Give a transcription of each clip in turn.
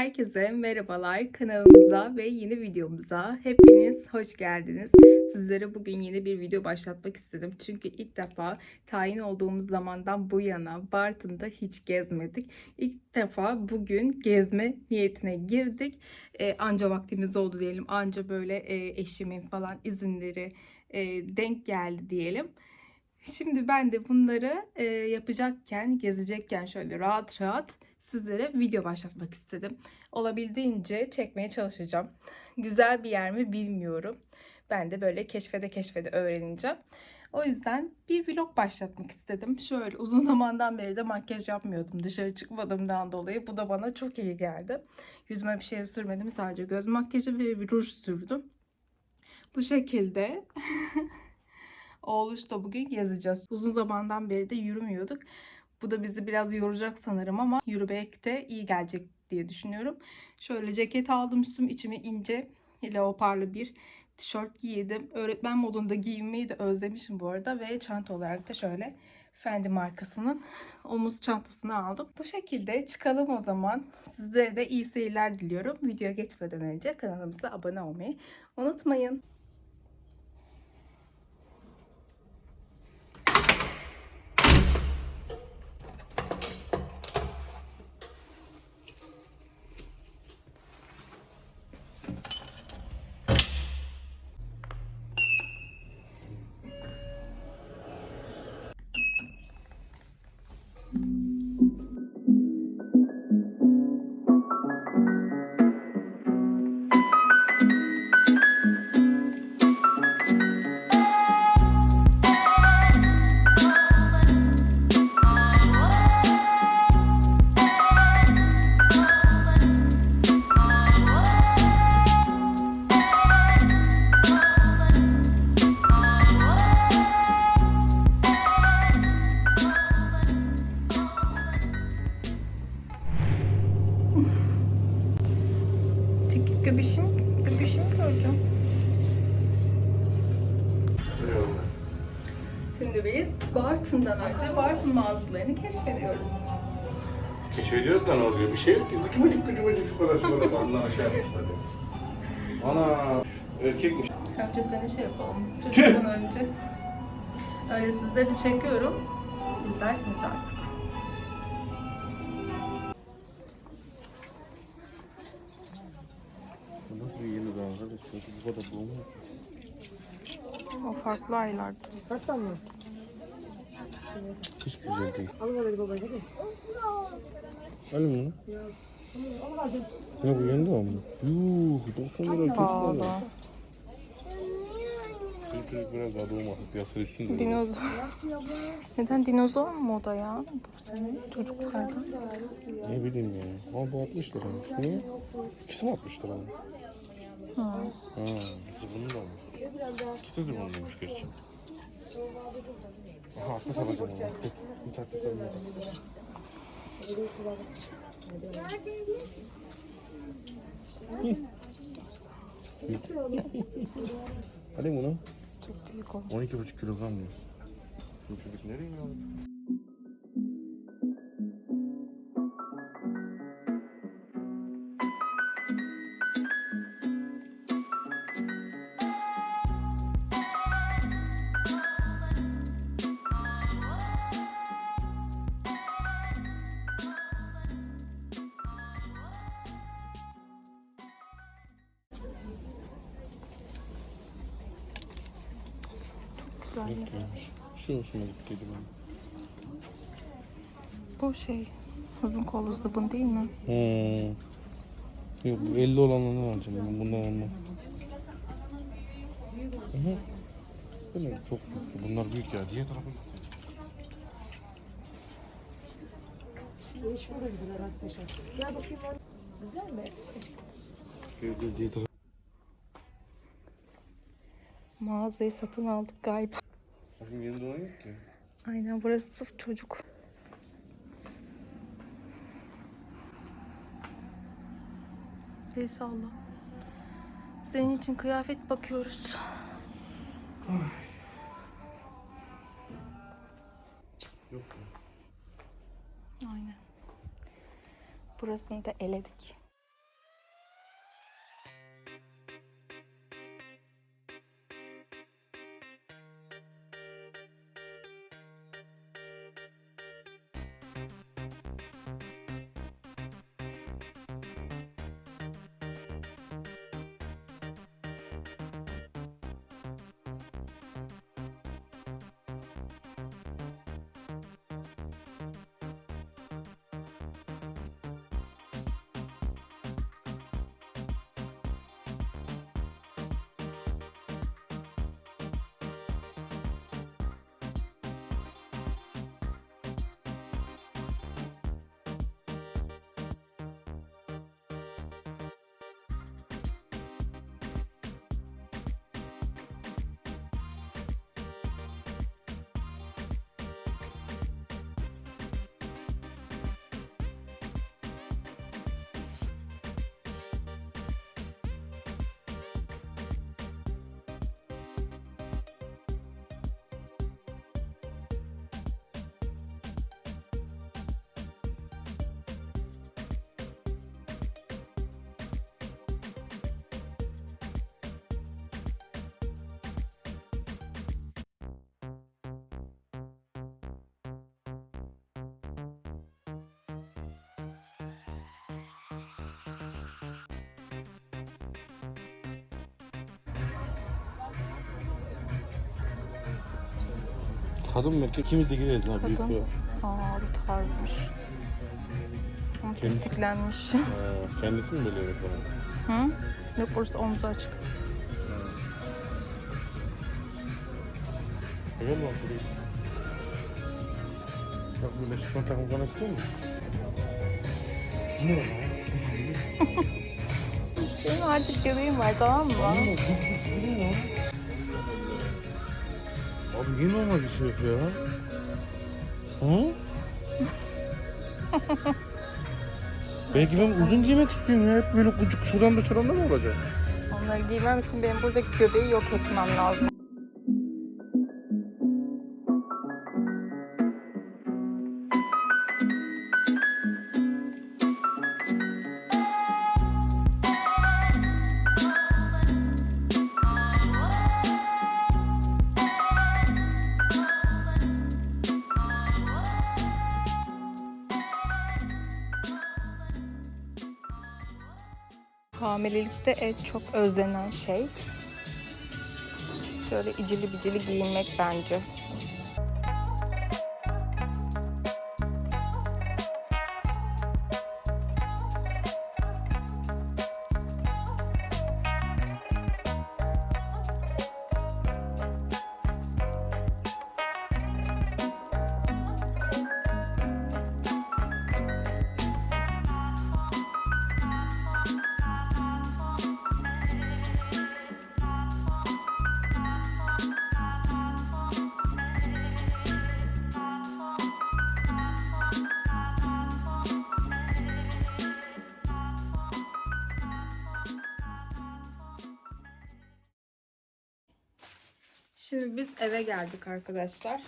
Herkese merhabalar kanalımıza ve yeni videomuza hepiniz hoş geldiniz. Sizlere bugün yeni bir video başlatmak istedim. Çünkü ilk defa tayin olduğumuz zamandan bu yana Bartın'da hiç gezmedik. İlk defa bugün gezme niyetine girdik. Ee, anca vaktimiz oldu diyelim. Anca böyle e, eşimin falan izinleri e, denk geldi diyelim. Şimdi ben de bunları e, yapacakken, gezecekken şöyle rahat rahat sizlere video başlatmak istedim. Olabildiğince çekmeye çalışacağım. Güzel bir yer mi bilmiyorum. Ben de böyle keşfede keşfede öğreneceğim. O yüzden bir vlog başlatmak istedim. Şöyle uzun zamandan beri de makyaj yapmıyordum dışarı çıkmadığımdan dolayı. Bu da bana çok iyi geldi. Yüzüme bir şey sürmedim. Sadece göz makyajı ve bir ruj sürdüm. Bu şekilde Oğluş da bugün yazacağız. Uzun zamandan beri de yürümüyorduk. Bu da bizi biraz yoracak sanırım ama yürümek de iyi gelecek diye düşünüyorum. Şöyle ceket aldım üstüm içime ince leoparlı bir tişört giydim. Öğretmen modunda giyinmeyi de özlemişim bu arada ve çanta olarak da şöyle Fendi markasının omuz çantasını aldım. Bu şekilde çıkalım o zaman. Sizlere de iyi seyirler diliyorum. Videoya geçmeden önce kanalımıza abone olmayı unutmayın. Şu kadar. Onlar şey yapmışlar. ya. Ana erkekmiş. Önce seni şey yapalım. Çocuktan önce. Öyle sizleri çekiyorum. İzlersiniz artık. Nasıl bir yeni daha arkadaş? Çünkü bu kadar boğma. O farklı aylarda. Kaç tane? Hiç güzel değil. Al böyle baba hadi. Alın bunu. Ne bu yendi ama? Yuh 90 lira çok Pahalı. pahalı. Bizim çocuk biraz daha doğmasın piyasada üstünde. Dinozor. Neden dinozor mu o da ya? Bu senin çocuklardan. Ne bileyim ya. Ama bu 60 liraymış. Niye? İkisi mi 60 lira? Hı. Ha, zıbını da olmuş. İkisi de zıbınlıymış gerçi. Aha atlas alacağım. Dur, Bir taklit alayım. Hadi bunu. Çok büyük o. 12,5 kilogram diyor. Bu çocuk nereye ya? Güzel. Yok gelmiş. Şu hoşuma gittiydi benim. Bu şey uzun kollu zıbın değil mi? Hmm. Yok bu 50 olanlarını alacağım ben bundan almam. Hı hı. Bu ne? Çok büyük. Bunlar büyük ya. Diğer tarafa git. İş burada gidiyor az peşe. Gel bakayım orada. Güzel mi? Diğer tarafa. Mağazayı satın aldık galiba. Bizim yeni doğan yok ki. Aynen burası sırf çocuk. Eyvallah. Senin için kıyafet bakıyoruz. Yok ya. Aynen. Burasını da eledik. Kadın mı erkek ikimiz de gireriz lan büyük Kadın. bir. Aa bu tarzmış. Ama tiftiklenmiş. Ha, kendisi mi böyle yapıyor? Hı? Yok burası omzu açık. Gel bak şuraya. Bak burada şifon takım bana istiyor musun? Ne lan? Benim artık göbeğim var tamam mı? Bu bu ne lan? Abi niye normal bir şey yok ya? Hı? Belki ben uzun giymek istiyorum ya. Hep böyle kucuk şuradan da şuradan da mı olacak? Onları giymem için benim buradaki göbeği yok etmem lazım. Hamilelikte en çok özlenen şey şöyle icili bicili giyinmek bence. Şimdi biz eve geldik arkadaşlar.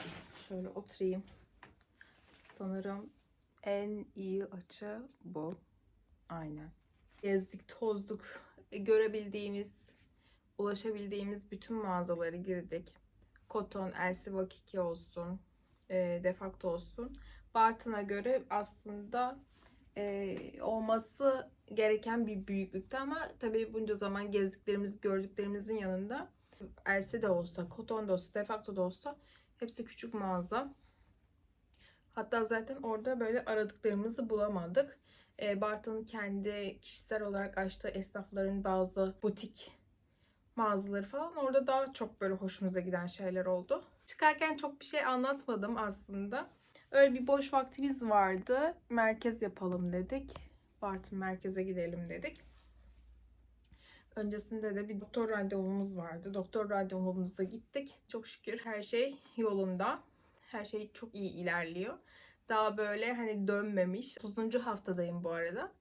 Şöyle oturayım. Sanırım en iyi açı bu. Aynen. Gezdik, tozduk. E, Görebildiğimiz, ulaşabildiğimiz bütün mağazaları girdik. Koton, Elsi Vakiki olsun, e, Defakto olsun. Bartın'a göre aslında e, olması gereken bir büyüklükte ama tabii bunca zaman gezdiklerimiz, gördüklerimizin yanında Else de olsa, Koton da olsa, Defakto da olsa hepsi küçük mağaza. Hatta zaten orada böyle aradıklarımızı bulamadık. E, Bartın'ın kendi kişisel olarak açtığı esnafların bazı butik mağazaları falan orada daha çok böyle hoşumuza giden şeyler oldu. Çıkarken çok bir şey anlatmadım aslında. Öyle bir boş vaktimiz vardı. Merkez yapalım dedik. Bartın merkeze gidelim dedik. Öncesinde de bir doktor randevumuz vardı. Doktor randevumuzda gittik. Çok şükür her şey yolunda. Her şey çok iyi ilerliyor. Daha böyle hani dönmemiş. 30. haftadayım bu arada.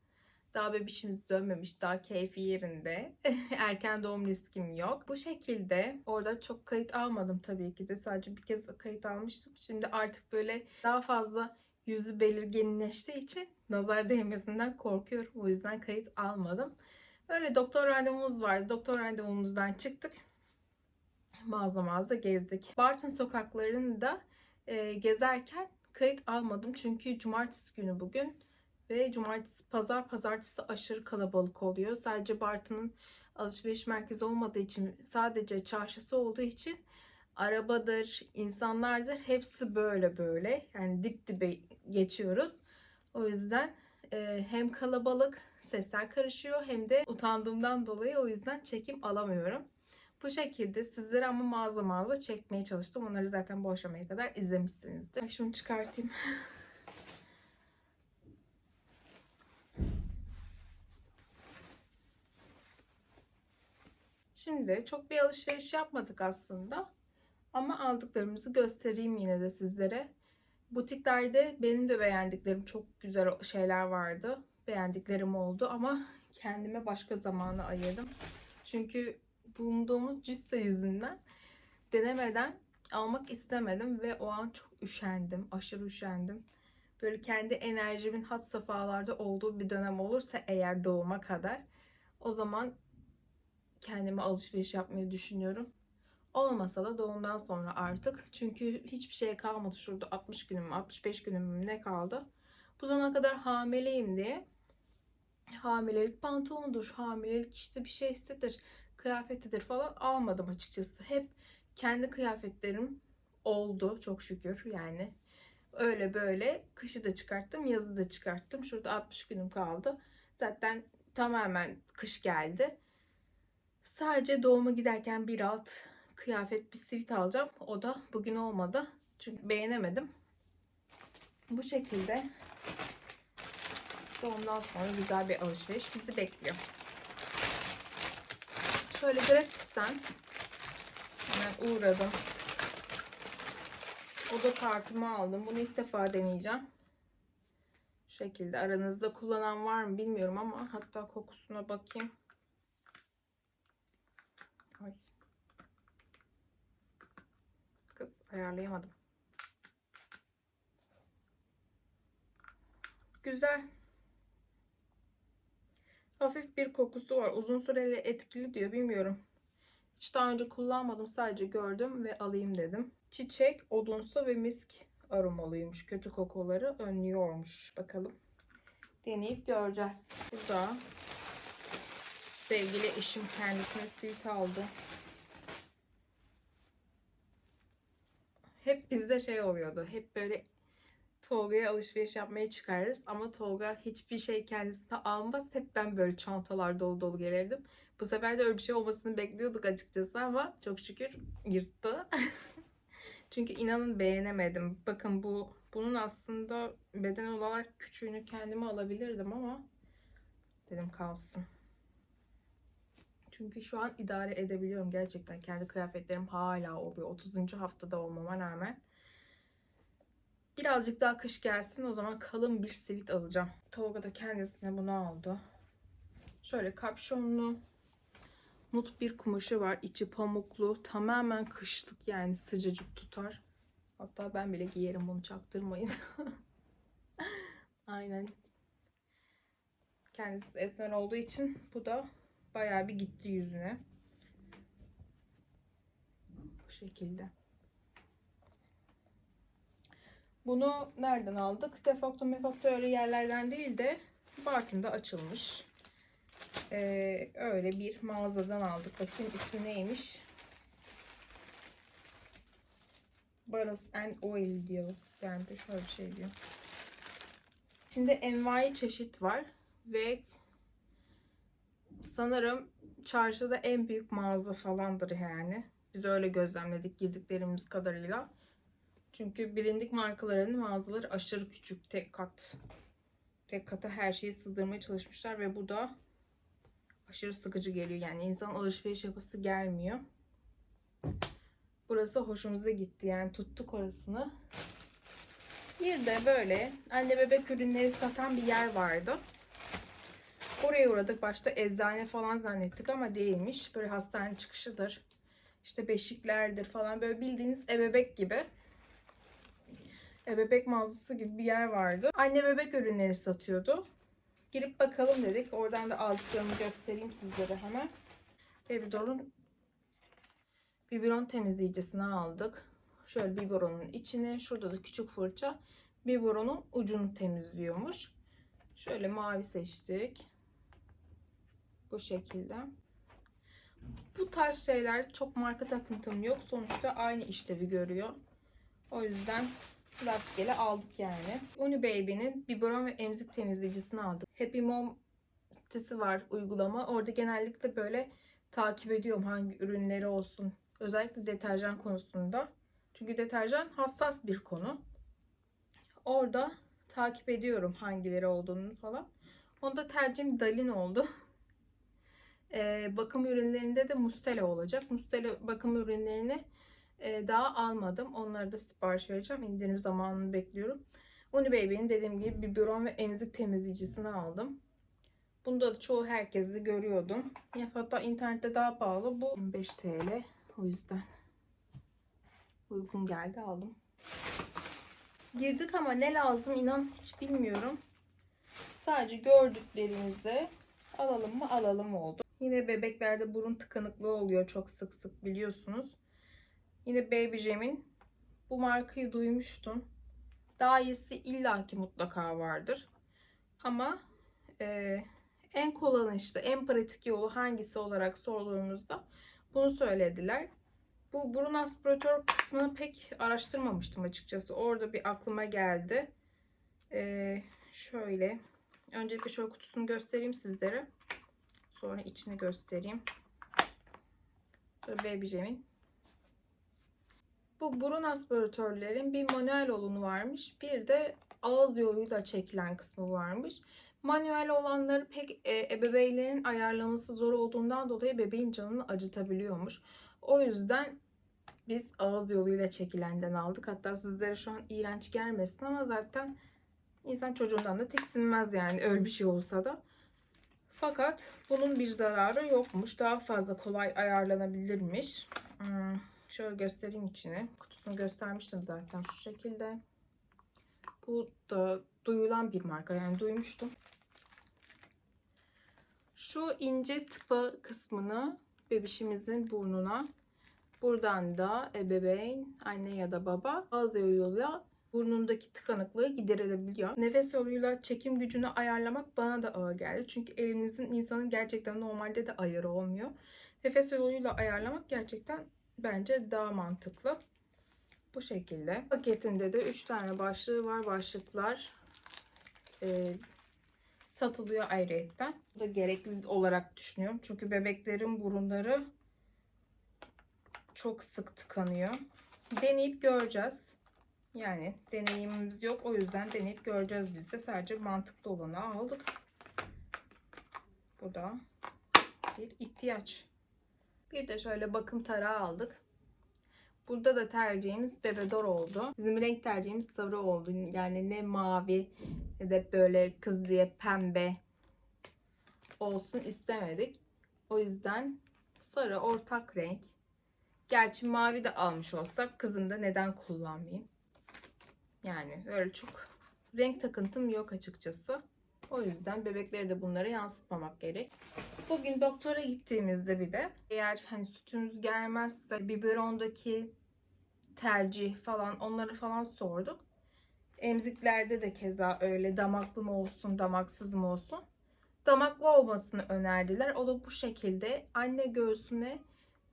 Daha bebişimiz dönmemiş. Daha keyfi yerinde. Erken doğum riskim yok. Bu şekilde orada çok kayıt almadım tabii ki de. Sadece bir kez kayıt almıştım. Şimdi artık böyle daha fazla yüzü belirginleştiği için nazar değmesinden korkuyorum. O yüzden kayıt almadım. Öyle doktor randevumuz vardı. Doktor randevumuzdan çıktık. Mağaza mağaza gezdik. Bartın sokaklarını da e, gezerken kayıt almadım çünkü cumartesi günü bugün ve cumartesi pazar pazartesi aşırı kalabalık oluyor. Sadece Bartın'ın alışveriş merkezi olmadığı için sadece çarşısı olduğu için arabadır, insanlardır hepsi böyle böyle yani dip dibe geçiyoruz. O yüzden e, hem kalabalık sesler karışıyor hem de utandığımdan dolayı o yüzden çekim alamıyorum. Bu şekilde sizlere ama mağaza mağaza çekmeye çalıştım. Onları zaten bu aşamaya kadar izlemişsinizdir. Şunu çıkartayım. Şimdi çok bir alışveriş yapmadık aslında. Ama aldıklarımızı göstereyim yine de sizlere. Butiklerde benim de beğendiklerim çok güzel şeyler vardı. Beğendiklerim oldu ama kendime başka zamana ayırdım. Çünkü bulunduğumuz cüsse yüzünden denemeden almak istemedim ve o an çok üşendim. Aşırı üşendim. Böyle kendi enerjimin hat safhalarda olduğu bir dönem olursa eğer doğuma kadar o zaman kendime alışveriş yapmayı düşünüyorum. Olmasa da doğumdan sonra artık. Çünkü hiçbir şey kalmadı şurada 60 günüm, 65 günüm ne kaldı. Bu zamana kadar hamileyim diye hamilelik pantolonudur, hamilelik işte bir şeysidir, kıyafetidir falan almadım açıkçası. Hep kendi kıyafetlerim oldu çok şükür yani. Öyle böyle kışı da çıkarttım, yazı da çıkarttım. Şurada 60 günüm kaldı. Zaten tamamen kış geldi. Sadece doğuma giderken bir alt kıyafet, bir sivit alacağım. O da bugün olmadı. Çünkü beğenemedim. Bu şekilde doğumdan sonra güzel bir alışveriş bizi bekliyor. Şöyle gratis'ten hemen uğradım. Oda kartımı aldım. Bunu ilk defa deneyeceğim. Şu şekilde aranızda kullanan var mı bilmiyorum ama hatta kokusuna bakayım. Ay. Kız ayarlayamadım. Güzel. Hafif bir kokusu var. Uzun süreli etkili diyor. Bilmiyorum. Hiç daha önce kullanmadım. Sadece gördüm ve alayım dedim. Çiçek, odunsu ve misk aromalıymış. Kötü kokuları önlüyormuş. Bakalım. Deneyip göreceğiz. Burada sevgili eşim kendisine sweet aldı. Hep bizde şey oluyordu. Hep böyle Tolga'ya alışveriş yapmaya çıkarırız ama Tolga hiçbir şey kendisine almaz. Hep ben böyle çantalar dolu dolu gelirdim. Bu sefer de öyle bir şey olmasını bekliyorduk açıkçası ama çok şükür yırttı. Çünkü inanın beğenemedim. Bakın bu bunun aslında beden olarak küçüğünü kendime alabilirdim ama dedim kalsın. Çünkü şu an idare edebiliyorum gerçekten. Kendi kıyafetlerim hala oluyor. 30. haftada olmama rağmen. Birazcık daha kış gelsin o zaman kalın bir sivit alacağım. Tolga da kendisine bunu aldı. Şöyle kapşonlu nut bir kumaşı var. İçi pamuklu. Tamamen kışlık yani sıcacık tutar. Hatta ben bile giyerim bunu çaktırmayın. Aynen. Kendisi esmer olduğu için bu da bayağı bir gitti yüzüne. Bu şekilde. Bunu nereden aldık? Defakto mefakto öyle yerlerden değil de Bartın'da açılmış. Ee, öyle bir mağazadan aldık. Bakayım ismi neymiş? Barros and Oil diyor. Yani de şöyle bir şey diyor. İçinde envai çeşit var ve sanırım çarşıda en büyük mağaza falandır yani. Biz öyle gözlemledik girdiklerimiz kadarıyla. Çünkü bilindik markaların mağazaları aşırı küçük. Tek kat. Tek kata her şeyi sığdırmaya çalışmışlar ve bu da aşırı sıkıcı geliyor. Yani insan alışveriş yapası gelmiyor. Burası hoşumuza gitti. Yani tuttuk orasını. Bir de böyle anne bebek ürünleri satan bir yer vardı. Oraya uğradık. Başta eczane falan zannettik ama değilmiş. Böyle hastane çıkışıdır. İşte beşiklerdir falan. Böyle bildiğiniz ebebek gibi. Ebebek mağazası gibi bir yer vardı. Anne bebek ürünleri satıyordu. Girip bakalım dedik. Oradan da aldıklarımı göstereyim sizlere hemen. Babydoll'un biberon temizleyicisini aldık. şöyle biberonun içini, şurada da küçük fırça biberonun ucunu temizliyormuş. Şöyle mavi seçtik. Bu şekilde. Bu tarz şeyler çok marka takıntım yok. Sonuçta aynı işlevi görüyor. O yüzden rastgele aldık yani. Uni Baby'nin biberon ve emzik temizleyicisini aldık. Happy Mom sitesi var uygulama. Orada genellikle böyle takip ediyorum hangi ürünleri olsun. Özellikle deterjan konusunda. Çünkü deterjan hassas bir konu. Orada takip ediyorum hangileri olduğunu falan. Onda tercihim Dalin oldu. Ee, bakım ürünlerinde de Mustela olacak. Mustela bakım ürünlerini e, daha almadım. Onları da sipariş vereceğim. İndirim zamanını bekliyorum. Uni Baby'nin dediğim gibi biberon ve emzik temizleyicisini aldım. Bunda da çoğu herkesi görüyordum. Hatta internette daha pahalı. Bu 25 TL. O yüzden uygun geldi aldım. Girdik ama ne lazım inan hiç bilmiyorum. Sadece gördüklerimizi alalım mı alalım oldu. Yine bebeklerde burun tıkanıklığı oluyor çok sık sık biliyorsunuz. Yine Baby Jam'in bu markayı duymuştum. Daha iyisi illaki mutlaka vardır. Ama e, en kullanışlı, en pratik yolu hangisi olarak sorduğumuzda bunu söylediler. Bu burun aspiratör kısmını pek araştırmamıştım açıkçası. Orada bir aklıma geldi. Ee, şöyle. Öncelikle şöyle kutusunu göstereyim sizlere. Sonra içini göstereyim. Şöyle Baby Jam'in. Bu burun aspiratörlerin bir manuel olanı varmış. Bir de ağız yoluyla çekilen kısmı varmış. Manuel olanları pek e, ebeveynlerin ayarlaması zor olduğundan dolayı bebeğin canını acıtabiliyormuş. O yüzden biz ağız yoluyla çekilenden aldık. Hatta sizlere şu an iğrenç gelmesin ama zaten insan çocuğundan da tiksinmez yani öyle bir şey olsa da. Fakat bunun bir zararı yokmuş. Daha fazla kolay ayarlanabilirmiş. Hmm, şöyle göstereyim içini. Kutusunu göstermiştim zaten şu şekilde. Bu da duyulan bir marka yani duymuştum. Şu ince tıpa kısmını bebişimizin burnuna buradan da ebeveyn, anne ya da baba ağız yoluyla burnundaki tıkanıklığı giderilebiliyor. Nefes yoluyla çekim gücünü ayarlamak bana da ağır geldi. Çünkü elimizin insanın gerçekten normalde de ayarı olmuyor. Nefes yoluyla ayarlamak gerçekten bence daha mantıklı. Bu şekilde. Paketinde de 3 tane başlığı var. Başlıklar e, satılıyor ayrıyetten. Bu da gerekli olarak düşünüyorum. Çünkü bebeklerin burunları çok sık tıkanıyor. Deneyip göreceğiz. Yani deneyimimiz yok. O yüzden deneyip göreceğiz biz de. Sadece mantıklı olanı aldık. Bu da bir ihtiyaç. Bir de şöyle bakım tarağı aldık. Burada da tercihimiz bebedor oldu. Bizim renk tercihimiz sarı oldu. Yani ne mavi ne de böyle kız diye pembe olsun istemedik. O yüzden sarı ortak renk. Gerçi mavi de almış olsak kızım da neden kullanmayayım? Yani öyle çok renk takıntım yok açıkçası. O yüzden bebekleri de bunlara yansıtmamak gerek. Bugün doktora gittiğimizde bir de eğer hani sütümüz gelmezse biberondaki tercih falan onları falan sorduk. Emziklerde de keza öyle damaklı mı olsun damaksız mı olsun. Damaklı olmasını önerdiler. O da bu şekilde anne göğsüne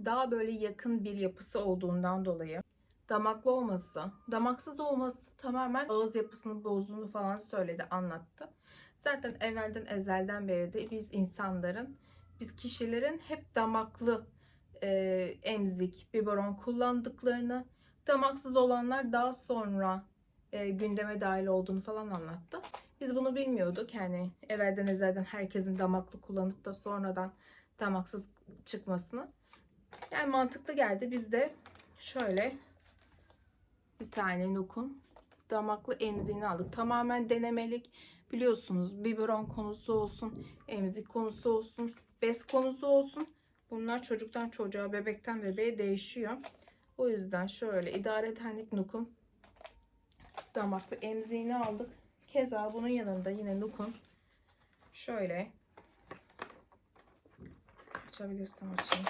daha böyle yakın bir yapısı olduğundan dolayı damaklı olması, damaksız olması tamamen ağız yapısını bozduğunu falan söyledi, anlattı. Zaten evvelden ezelden beri de biz insanların, biz kişilerin hep damaklı e, emzik, biberon kullandıklarını, damaksız olanlar daha sonra e, gündeme dahil olduğunu falan anlattı. Biz bunu bilmiyorduk. Yani evvelden ezelden herkesin damaklı kullanıp da sonradan damaksız çıkmasını. Yani mantıklı geldi. Biz de şöyle bir tane Nuk'un damaklı emziğini aldık. Tamamen denemelik. Biliyorsunuz biberon konusu olsun, emzik konusu olsun, bez konusu olsun. Bunlar çocuktan çocuğa, bebekten bebeğe değişiyor. O yüzden şöyle idare edenlik Nuk'un damaklı emziğini aldık. Keza bunun yanında yine Nuk'un şöyle açabilirsem açayım.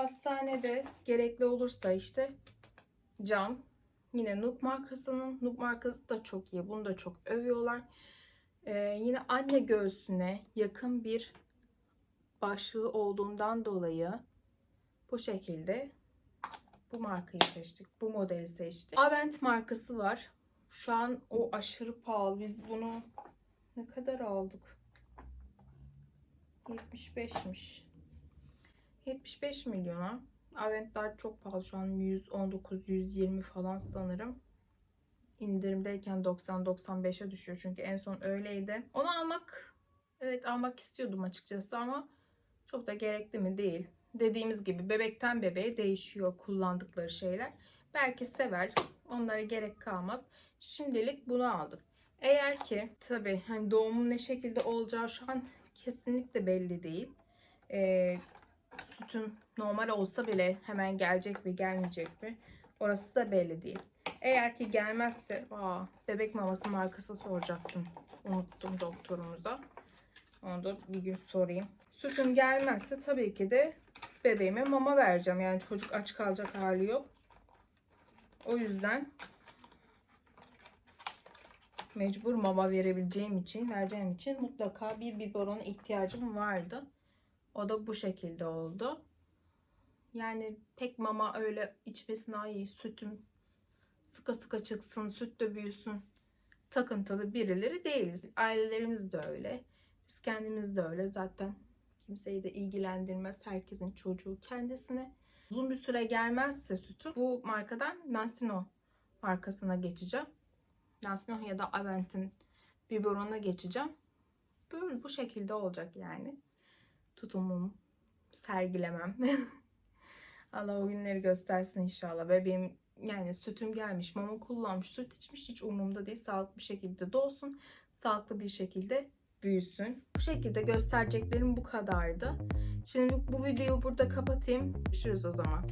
Hastanede gerekli olursa işte cam. Yine Nuk markasının. Nuk markası da çok iyi. Bunu da çok övüyorlar. Ee, yine anne göğsüne yakın bir başlığı olduğundan dolayı bu şekilde bu markayı seçtik. Bu modeli seçtik. Avent markası var. Şu an o aşırı pahalı. Biz bunu ne kadar aldık? 75'miş. 75 milyona. Aventler çok pahalı şu an 119 120 falan sanırım. İndirimdeyken 90-95'e düşüyor çünkü en son öyleydi. Onu almak evet almak istiyordum açıkçası ama çok da gerekli mi değil. Dediğimiz gibi bebekten bebeğe değişiyor kullandıkları şeyler. Belki sever. Onlara gerek kalmaz. Şimdilik bunu aldık. Eğer ki tabii hani doğumun ne şekilde olacağı şu an kesinlikle belli değil. Ee, sütüm normal olsa bile hemen gelecek mi gelmeyecek mi orası da belli değil. Eğer ki gelmezse aa, bebek maması markası soracaktım. Unuttum doktorumuza. Onu da bir gün sorayım. Sütüm gelmezse tabii ki de bebeğime mama vereceğim. Yani çocuk aç kalacak hali yok. O yüzden mecbur mama verebileceğim için, vereceğim için mutlaka bir biberona ihtiyacım vardı. O da bu şekilde oldu. Yani pek mama öyle içmesine ay sütüm sıka sıka çıksın, süt de büyüsün takıntılı birileri değiliz. Ailelerimiz de öyle. Biz kendimiz de öyle. Zaten kimseyi de ilgilendirmez. Herkesin çocuğu kendisine. Uzun bir süre gelmezse sütü bu markadan Nansino markasına geçeceğim. Nansino ya da Avent'in biberonuna geçeceğim. Böyle bu şekilde olacak yani. Tutumum, sergilemem. Allah o günleri göstersin inşallah. Bebeğim yani sütüm gelmiş, mama kullanmış, süt içmiş hiç umurumda değil. Sağlıklı bir şekilde doğsun, sağlıklı bir şekilde büyüsün. Bu şekilde göstereceklerim bu kadardı. Şimdi bu videoyu burada kapatayım. Görüşürüz o zaman.